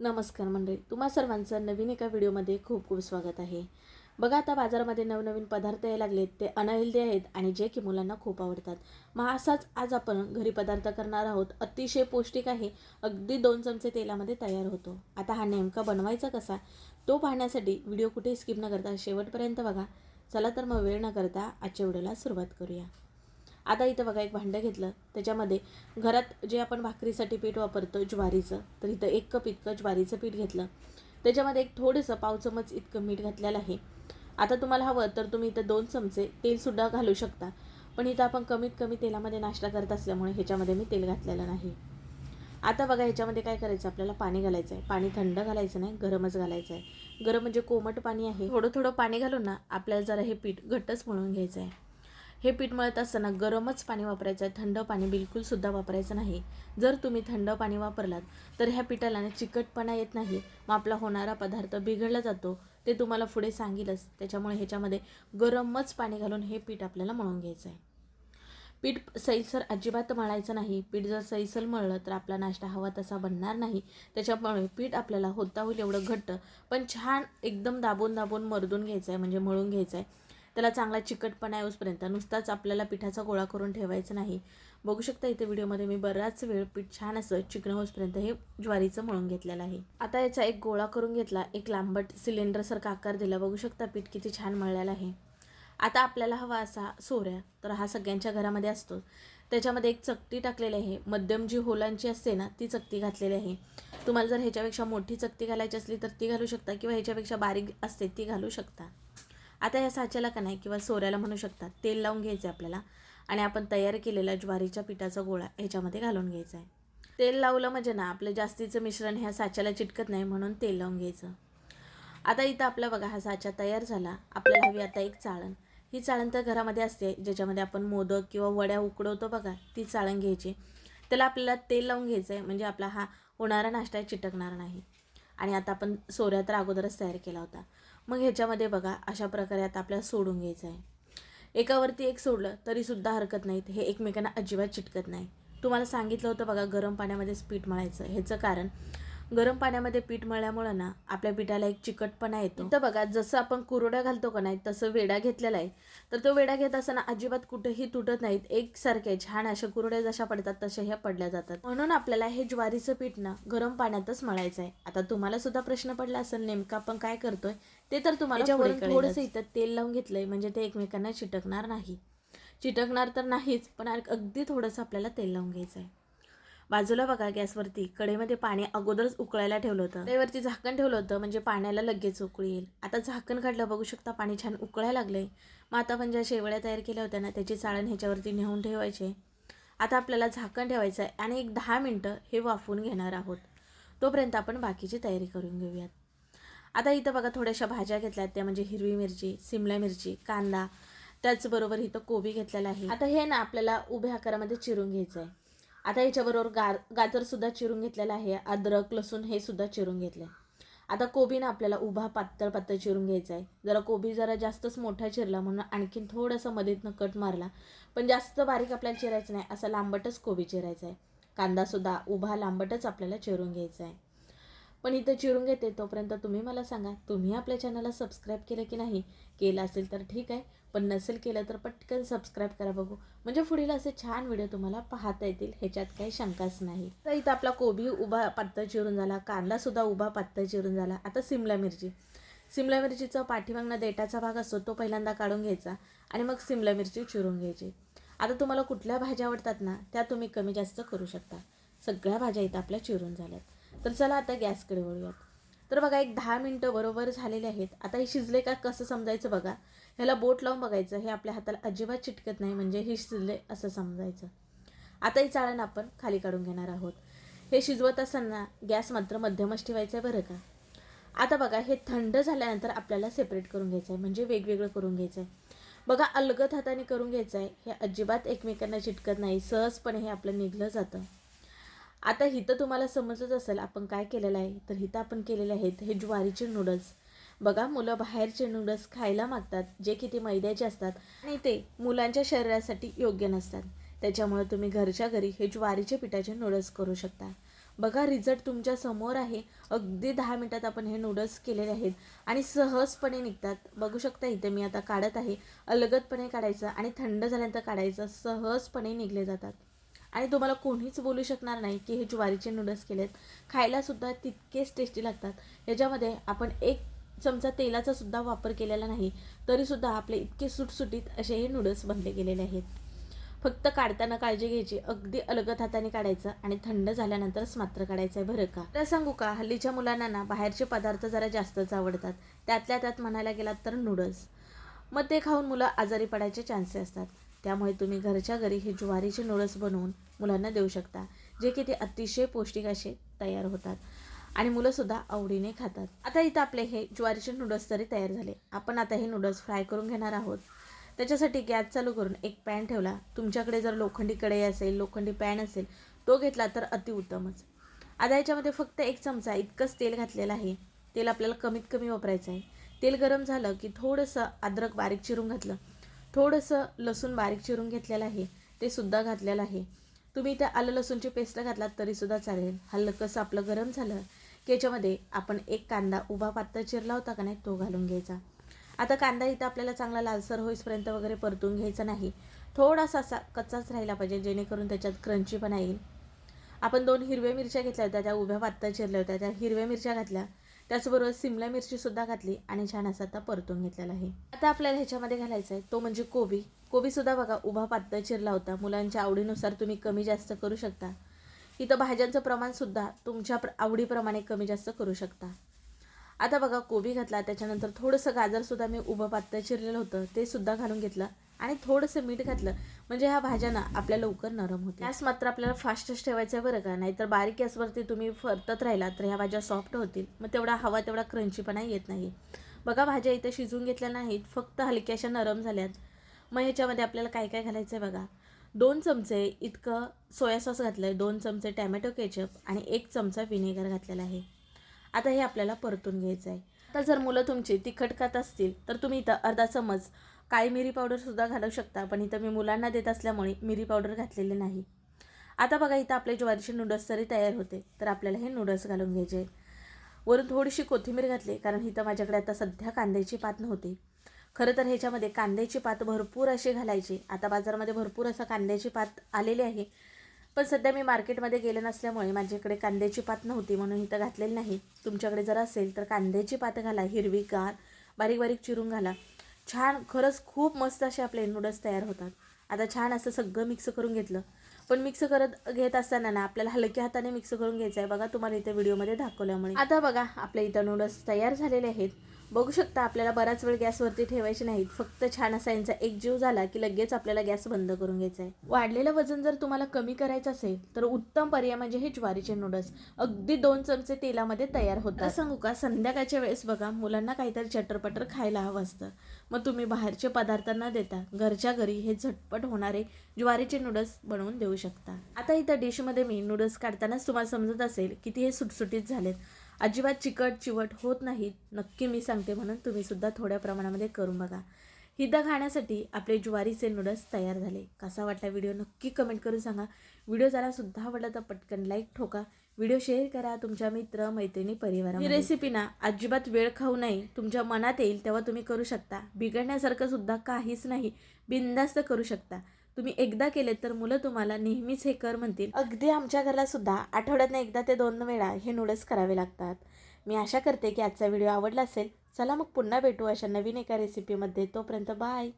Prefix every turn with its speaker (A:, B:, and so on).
A: नमस्कार मंडळी तुम्हा सर्वांचं नवीन एका व्हिडिओमध्ये खूप खूप स्वागत आहे. बघा आता बाजारामध्ये नवनवीन पदार्थ यायला लागलेत ते अनहेल्दी आहेत आणि जे की मुलांना खूप आवडतात. मग असाच आज आपण घरी पदार्थ करणार आहोत. अतिशय पौष्टिक आहे अगदी दोन चमचे तेलामध्ये तयार होतो. आता हा नेमका बनवायचा कसा तो पाहण्यासाठी व्हिडिओ कुठे स्किप न करता शेवटपर्यंत बघा. चला तर मग वेळ न करता आजच्या व्हिडिओला सुरुवात करूया. आता इथं बघा एक भांडं घेतलं. त्याच्यामध्ये घरात जे आपण भाकरीसाठी पीठ वापरतो ज्वारीचं तर इथं एक कप इतकं ज्वारीचं पीठ घेतलं. त्याच्यामध्ये एक थोडंसं पाव चमच इतकं मीठ घातलेलं आहे. आता तुम्हाला हवं तर तुम्ही इथं दोन चमचे तेलसुद्धा घालू शकता. पण इथं आपण कमीत कमी तेलामध्ये नाश्ता करत असल्यामुळे ह्याच्यामध्ये मी तेल घातलेलं नाही. आता बघा ह्याच्यामध्ये काय करायचं? आपल्याला पाणी घालायचं आहे पाणी थंड घालायचं नाही गरमच घालायचं आहे गरम म्हणजे कोमट पाणी आहे. थोडं थोडं पाणी घालून ना आपल्याला जरा हे पीठ घट्टच म्हणून घ्यायचं आहे हे पीठ मळत असताना गरमच पाणी वापरायचं आहे थंड पाणी बिलकुलसुद्धा वापरायचं नाही. जर तुम्ही थंड पाणी वापरलात तर ह्या पिठाला चिकटपणा येत नाही. मग आपला होणारा पदार्थ बिघडला जातो. ते तुम्हाला पुढे सांगेलच. त्याच्यामुळे ह्याच्यामध्ये गरमच पाणी घालून हे पीठ आपल्याला मळून घ्यायचं आहे पीठ सैलसर अजिबात मळायचं नाही. पीठ जर सैसल मळलं तर आपला नाश्ता हवा तसा बनणार नाही. त्याच्यामुळे पीठ आपल्याला होता होईल एवढं घट्ट. पण छान एकदम दाबून दाबून मरदून घ्यायचं आहे म्हणजे मळून घ्यायचं आहे त्याला चांगला चिकटपणा येऊसपर्यंत नुसताच आपल्याला पिठाचा गोळा करून ठेवायचा नाही. बघू शकता इथे व्हिडिओमध्ये मी बराच वेळ पीठ छान असं चिकणं होईपर्यंत हे ज्वारीचं मळून घेतलेलं आहे. आता याचा एक गोळा करून घेतला. एक लांबट सिलेंडरसारखा आकार दिला. बघू शकता पीठ किती छान मळलेलं आहे. आता आपल्याला हवा असा सोऱ्या. तर हा सगळ्यांच्या घरामध्ये असतो त्याच्यामध्ये एक चकती टाकलेली आहे. मध्यम जी होलांची असते ना ती चकती घातलेली आहे. तुम्हाला जर ह्याच्यापेक्षा मोठी चकती घालायची असली तर ती घालू शकता किंवा ह्याच्यापेक्षा बारीक असते ती घालू शकता. आता या साच्याला का नाही किंवा सोऱ्याला म्हणू शकता तेल लावून घ्यायचं आहे आपल्याला. आणि आपण तयार केलेला ज्वारीच्या पिठाचा गोळा ह्याच्यामध्ये घालून घ्यायचा आहे तेल लावलं म्हणजे ना आपलं जास्तीचं मिश्रण ह्या साच्याला चिटकत नाही म्हणून तेल लावून घ्यायचं. आता इथं आपला बघा हा साचा तयार झाला. आपल्याला हवी आता एक चाळण. ही चाळण तर घरामध्ये असते ज्याच्यामध्ये आपण मोदक किंवा वड्या उकडवतो बघा ती चाळण घ्यायची. त्याला आपल्याला तेल लावून घ्यायचं आहे म्हणजे आपला हा होणारा नाश्ता चिटकणार नाही. आणि आता आपण सोऱ्या तर अगोदरच तयार केला होता. मग ह्याच्यामध्ये बघा अशा प्रकारे आता आपल्याला सोडून घ्यायचं आहे. एकावरती एक सोडलं तरीसुद्धा हरकत नाहीत. हे एकमेकांना अजिबात चिटकत नाही. तुम्हाला सांगितलं होतं बघा गरम पाण्यामध्येच पीठ मळायचं. ह्याचं कारण गरम पाण्यामध्ये पीठ मळल्यामुळं ना आपल्या पिठाला एक चिकटपणा येतो. तर बघा जसं आपण कुरड्या घालतो का नाही तसं वेडा घेतलेला आहे. तर तो वेडा घेत असताना अजिबात कुठेही तुटत नाहीत. एकसारखे छान अशा कुरड्या जशा पडतात तशा ह्या पडल्या जातात. म्हणून आपल्याला हे ज्वारीचं पीठ ना गरम पाण्यातच मळायचं आहे. आता तुम्हाला सुद्धा प्रश्न पडला असेल नेमका आपण काय करतोय? ते तर तुम्हाला थोडंसं इथं तेल लावून घेतलंय म्हणजे ते एकमेकांना चिटकणार नाही. चिटकणार तर नाहीच पण अगदी थोडंसं आपल्याला तेल लावून घ्यायचं आहे बाजूला बघा गॅसवरती कडेमध्ये पाणी अगोदरच उकळायला ठेवलं होतं. त्यावरती झाकण ठेवलं होतं म्हणजे पाण्याला लगेच उकळी येईल. आता झाकण काढलं बघू शकता पाणी छान उकळायला लागलंय. मग आता आपण ज्या शेवळ्या तयार केल्या होत्या ना त्याची चाळण ह्याच्यावरती नेऊन ठेवायचे. आता आपल्याला झाकण ठेवायचं आहे आणि एक दहा मिनटं हे वाफवून घेणार आहोत. तोपर्यंत आपण बाकीची तयारी करून घेऊयात. आता इथं बघा थोड्याशा भाज्या घेतल्यात त्या म्हणजे हिरवी मिरची सिमला मिरची कांदा त्याचबरोबर इथं कोबी घेतलेला आहे. आता हे ना आपल्याला उभ्या आकारामध्ये चिरून घ्यायचं आहे. आता याच्याबरोबर गार गाजरसुद्धा चिरून घेतलेलं आहे अद्रक लसूण हे सुद्धा चिरून घेतलं आहे आता कोबीनं आपल्याला उभा पातळ पातळ चिरून घ्यायचा आहे. जरा कोबी जरा जास्तच मोठा चिरला म्हणून आणखीन थोडंसं मधीतनं कट मारला पण जास्त बारीक आपल्याला चिरायचं नाही असं लांबटच कोबी चिरायचा आहे. कांदासुद्धा उभा लांबटच आपल्याला चिरून घ्यायचा आहे. पण इथं चिरून घेते तोपर्यंत तुम्ही मला सांगा तुम्ही आपल्या चॅनलला सबस्क्राईब केलं की नाही? केलं असेल तर ठीक आहे पण नसेल केलं तर पटकन सबस्क्राईब करा बघू. म्हणजे पुढील असे छान व्हिडिओ तुम्हाला पाहता येतील ह्याच्यात काही शंकाच नाही. तर इथं आपला कोबी उभा पातळ चिरून झाला कांदासुद्धा उभा पातळ चिरून झाला. आता सिमला मिरची. सिमला मिरचीचा पाठीमागनं देटाचा भाग असतो तो पहिल्यांदा काढून घ्यायचा आणि मग सिमला मिरची चिरून घ्यायची. आता तुम्हाला कुठल्या भाज्या आवडतात ना त्या तुम्ही कमी जास्त करू शकता. सगळ्या भाज्या इथं आपल्या चिरून झाल्यात. तर चला आता गॅसकडे वळूयात. तर बघा एक दहा मिनटं बरोबर झालेले आहेत. आता हे शिजले का कसं समजायचं बघा. ह्याला बोट लावून बघायचं. हे आपल्या हाताला अजिबात चिटकत नाही म्हणजे हे शिजले असं समजायचं. आता ही चाळण आपण खाली काढून घेणार आहोत. हे शिजवत असताना गॅस मात्र मध्यमच ठेवायचं आहे बरं का? आता बघा हे थंड झाल्यानंतर आपल्याला सेपरेट करून घ्यायचं आहे म्हणजे वेगवेगळं करून घ्यायचं आहे बघा अलगद हाताने करून घ्यायचं आहे हे अजिबात एकमेकांना चिटकत नाही. सहजपणे हे आपलं निघलं जातं. आता हिथं तुम्हाला समजत असेल आपण काय केलेलं आहे? तर हिथं आपण केलेले आहेत हे ज्वारीचे नूडल्स बघा मुलं बाहेरचे नूडल्स खायला मागतात जे की ते मैद्याचे असतात आणि ते मुलांच्या शरीरासाठी योग्य नसतात. त्याच्यामुळे तुम्ही घरच्या घरी हे ज्वारीचे पिठाचे नूडल्स करू शकता. बघा रिझल्ट तुमच्यासमोर आहे. अगदी दहा मिनटात आपण हे नूडल्स केलेले आहेत आणि सहजपणे निघतात. बघू शकता इथे मी आता काढत आहे. अलगदपणे काढायचं आणि थंड झाल्यानंतर काढायचं. सहजपणे निघले जातात. आणि तुम्हाला कोणीच बोलू शकणार नाही की हे ज्वारीचे नूडल्स केलेत. खायलासुद्धा तितकेच टेस्टी लागतात. याच्यामध्ये आपण एक चमचा तेलाचा सुद्धा वापर केलेला नाही तरीसुद्धा आपले इतके सुटसुटीत असे हे नूडल्स बनले गेलेले आहेत. फक्त काढताना काळजी घ्यायची अगदी अलगद हाताने काढायचं आणि थंड झाल्यानंतरच मात्र काढायचं आहे बरं का? तर सांगू का हल्लीच्या मुलांना ना बाहेरचे पदार्थ जरा जास्तच आवडतात. त्यातल्या त्यात म्हणायला गेलात तर नूडल्स मग ते खाऊन मुलं आजारी पडायचे चान्सेस असतात. त्यामुळे तुम्ही घरच्या घरी हे ज्वारीचे नूडल्स बनवून मुलांना देऊ शकता जे की ते अतिशय पौष्टिक असे तयार होतात आणि मुलंसुद्धा आवडीने खातात. आता इथं आपले हे ज्वारीचे नूडल्स तरी तयार झाले. आपण आता हे नूडल्स फ्राय करून घेणार आहोत. त्याच्यासाठी गॅस चालू करून एक पॅन ठेवला. तुमच्याकडे जर लोखंडी कढई असेल लोखंडी पॅन असेल तो घेतला तर अतिउत्तमच. आता याच्यामध्ये फक्त एक चमचा इतकंच तेल घातलेलं आहे. तेल आपल्याला कमीत कमी वापरायचं आहे. तेल गरम झालं की थोडंसं अद्रक बारीक चिरून घातलं. थोडंसं लसूण बारीक चिरून घेतलेलं आहे ते सुद्धा घातलेलं आहे. तुम्ही त्या आलं लसूणची पेस्ट घातलात तरीसुद्धा चालेल. हलकंसं आपलं गरम झालं की याच्यामध्ये आपण एक कांदा उभा पातळ चिरला होता का नाही तो घालून घ्यायचा. आता कांदा इथं आपल्याला चांगला लालसर होईपर्यंत वगैरे परतून घ्यायचा नाही. थोडासा असा कच्चाच राहिला पाहिजे जेणेकरून त्याच्यात क्रंची पण येईल. आपण दोन हिरव्या मिरच्या घेतल्या होत्या त्या उभ्या पातळ चिरल्या होत्या. त्या हिरव्या मिरच्या घातल्या त्याचबरोबर सिमला मिरचीसुद्धा घातली आणि छान असं आता परतून घेतलेला आहे. आता आपल्याला ह्याच्यामध्ये घालायचं आहे तो म्हणजे कोबी. कोबीसुद्धा बघा उभा पातळ चिरला होता. मुलांच्या आवडीनुसार तुम्ही कमी जास्त करू शकता. इथं भाज्यांचं प्रमाणसुद्धा तुमच्या प्र आवडीप्रमाणे कमी जास्त करू शकता. आता बघा कोबी घातला त्याच्यानंतर थोडंसं गाजरसुद्धा मी उभं पातळ चिरलेलं होतं ते सुद्धा घालून घेतलं. आणि थोडंसं मीठ घातलं म्हणजे ह्या भाज्या ना आपल्या लवकर नरम होते. गॅस मात्र आपल्याला फास्टच ठेवायचं आहे बरं का? नाहीतर बारीक गॅसवरती तुम्ही फरतत राहिला तर ह्या भाज्या सॉफ्ट होतील. मग तेवढा हवा तेवढा क्रंचीपणा येत नाही बघा भाज्या इथं शिजून घेतल्या नाहीत फक्त हलक्याशा नरम झाल्यात. मग ह्याच्यामध्ये आपल्याला काय काय घालायचं आहे बघा? दोन चमचे इतकं सोया सॉस घातलं आहे दोन चमचे टॅमॅटो केचप आणि एक चमचा विनेगर घातलेला आहे. आता हे आपल्याला परतून घ्यायचं आहे आता जर मुलं तुमची तिखट खात असतील तर तुम्ही इथं अर्धा चमच काळी मिरी पावडरसुद्धा घालू शकता पण इथं मी मुलांना देत असल्यामुळे मिरी पावडर घातलेली नाही. आता बघा इथं आपले ज्वारीचे नूडल्स तरी तयार होते तर आपल्याला हे नूडल्स घालून घ्यायचे वरून थोडीशी कोथिंबीर घातली कारण इथं माझ्याकडे आता सध्या कांद्याची पात नव्हती. खरं तर ह्याच्यामध्ये कांद्याची पात भरपूर अशी घालायची. आता बाजारामध्ये भरपूर असं कांद्याची पात आलेली आहे पण सध्या मी मार्केटमध्ये गेले नसल्यामुळे माझ्याकडे कांद्याची पात नव्हती म्हणून इथं घातलेली नाही. तुमच्याकडे जर असेल तर कांद्याची पात घाला हिरवी गार बारीक बारीक चिरून घाला. छान खरंच खूप मस्त असे आपले नूडल्स तयार होतात. आता छान असं सगळं मिक्स करून घेतलं. पण मिक्स करत घेत असताना ना आपल्याला हलक्या हाताने मिक्स करून घ्यायचं आहे. बघा तुम्हाला इथे व्हिडिओमध्ये दाखवल्यामुळे. आता बघा आपल्या इथं नूडल्स तयार झालेले आहेत. बघू शकता आपल्याला बराच वेळ गॅसवरती ठेवायचे नाहीत. फक्त छान असा यांचा एक जीव झाला की लगेच आपल्याला गॅस बंद करून घ्यायचा आहे. वाढलेलं वजन जर तुम्हाला कमी करायचं असेल तर उत्तम पर्याय म्हणजे हे ज्वारीचे नूडल्स अगदी दोन चमचे तेलामध्ये तयार होतात. सांगू का संध्याकाळच्या वेळेस बघा मुलांना काहीतरी चटरपटर खायला हवं असतं. मग तुम्ही बाहेरचे पदार्थ न देता घरच्या घरी हे झटपट होणारे ज्वारीचे नूडल्स बनवून देऊ शकता. आता इथं डिशमध्ये मी नूडल्स काढतानाच तुम्हाला समजत असेल किती हे सुटसुटीत झालेत. अजिबात चिकट चिवट होत नाहीत नक्की मी सांगते म्हणून तुम्ही सुद्धा थोड्या प्रमाणामध्ये करून बघा. हिदा खाण्यासाठी आपले ज्वारीचे नूडल्स तयार झाले. कसा वाटला व्हिडिओ नक्की कमेंट करून सांगा. व्हिडिओ जरा सुद्धा आवडला तर पटकन लाईक ठोका. व्हिडिओ शेअर करा तुमच्या मित्र मैत्रिणी परिवार ही रेसिपी ना अजिबात वेळ खाऊ नये. तुमच्या मनात येईल तेव्हा तुम्ही करू शकता. बिघडण्यासारखं सुद्धा काहीच नाही. बिंदास्त करू शकता. तुम्ही एकदा केलेत तर मुलं तुम्हाला नेहमीच हे कर म्हणतील. अगदी आमच्या घराला सुद्धा आठवड्यातनं एकदा ते दोन वेळा हे नूडल्स करावे लागतात. मी आशा करते की आजचा व्हिडिओ आवडला असेल. चला मग पुन्हा भेटू अशा नवीन एका रेसिपीमध्ये तोपर्यंत बाय